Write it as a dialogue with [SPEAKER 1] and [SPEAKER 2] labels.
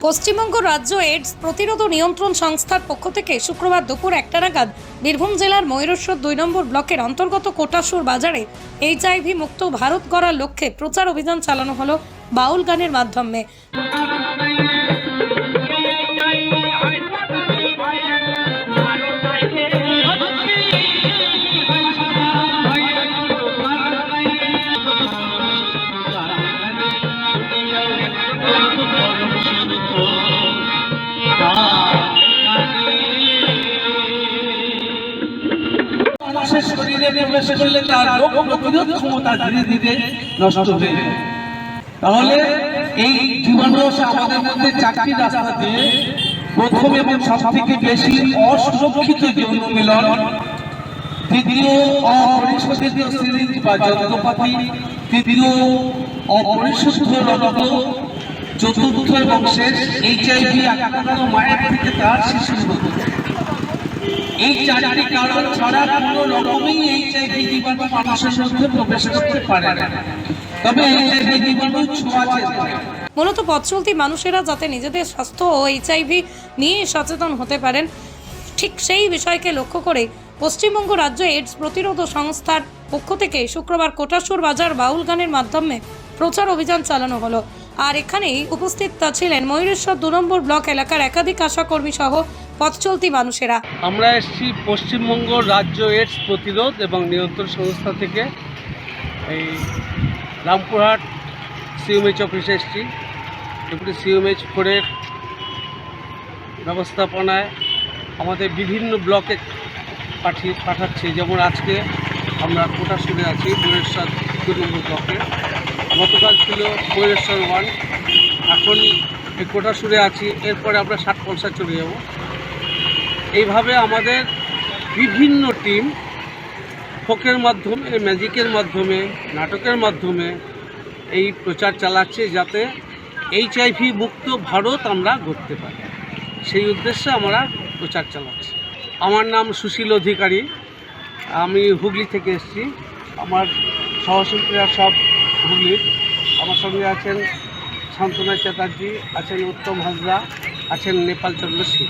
[SPEAKER 1] পশ্চিমবঙ্গ রাজ্য এইডস প্রতিরোধ নিয়ন্ত্রণ সংস্থার পক্ষ থেকে শুক্রবার দুপুর একটা নাগাদ বীরভূম জেলার ময়ূরেশ্বর দুই নম্বর ব্লকের অন্তর্গত কোটাসুর বাজারে এইচআইভি মুক্ত ভারত গড়ার লক্ষ্যে প্রচার অভিযান চালানো হলো বাউল গানের মাধ্যমে।
[SPEAKER 2] মানুষের শরীরে প্রবেশ করলে তার রোগ প্রতিরোধ ক্ষমতা ধীরে ধীরে নষ্ট হয়ে যায় তাহলে এই জীবাণুরস আমাদের মধ্যে চারটি রাস্তা দিয়ে প্রথম এবং সব থেকে বেশি অসুরক্ষিত যৌন মিলন, দ্বিতীয় অপরিশোধিত সিরিঞ্জ বা যন্ত্রপাতি, তৃতীয় অপরিশুদ্ধ রক্ত, চতুর্থ এবং শেষ এইচআইভি আক্রান্ত মায়ের থেকে তার শিশুর এই চারটি কারণ ছাড়া কোনো রকমই এইচআইভি জীবাণু মানুষের মধ্যে প্রবেশ করতে পারে না। তবে এইচআইভি জীবাণু ছোঁয়াচে
[SPEAKER 1] মূলত পথ চলতি মানুষেরা যাতে নিজেদের স্বাস্থ্য ও এইচআইভি নিয়ে সচেতন হতে পারেন, ঠিক সেই বিষয়কে লক্ষ্য করে পশ্চিমবঙ্গ রাজ্য এইডস প্রতিরোধ সংস্থার পক্ষ থেকে শুক্রবার কোটাসুর বাজার বাউল গানের মাধ্যমে প্রচার অভিযান চালানো হলো। আর এখানেই উপস্থিত ছিলেন ময়ূরেশ্বর দু নম্বর ব্লক এলাকার একাধিক আশাকর্মী সহ পথ চলতি মানুষেরা।
[SPEAKER 3] আমরা এসেছি পশ্চিমবঙ্গ রাজ্য এইডস প্রতিরোধ এবং নিয়ন্ত্রণ সংস্থা থেকে। এই রামপুরহাট সিএমএইচ অফিসে এসেছি। এগুলি সিএমএইচ ফোরের ব্যবস্থাপনায় আমাদের বিভিন্ন ব্লকে পাঠিয়ে পাঠাচ্ছে। যেমন আজকে আমরা কোটাশুরে আছি ময়ূরেশ্বর দু নম্বর ব্লকে। গতকাল ছিল ময়ূরেশ্বর ওয়ান। এখন এই কোটাশুরে আছি, এরপরে আমরা ষাট পঞ্চাশ চলে যাব। এইভাবে আমাদের বিভিন্ন টিম ফোকের মাধ্যমে, ম্যাজিকের মাধ্যমে, নাটকের মাধ্যমে এই প্রচার চালাচ্ছে যাতে এইচ এইচআইভি মুক্ত ভারত আমরা গড়তে পারি। সেই উদ্দেশ্যে আমরা প্রচার চালাচ্ছি। আমার নাম সুশীল অধিকারী। আমি হুগলি থেকে এসেছি। আমার সহশিল্পীরা সব হুগলির আমার সঙ্গে আছেন শান্তনা চ্যাটার্জি আছেন উত্তম হাজরা আছেন নেপাল চন্দ্র সিং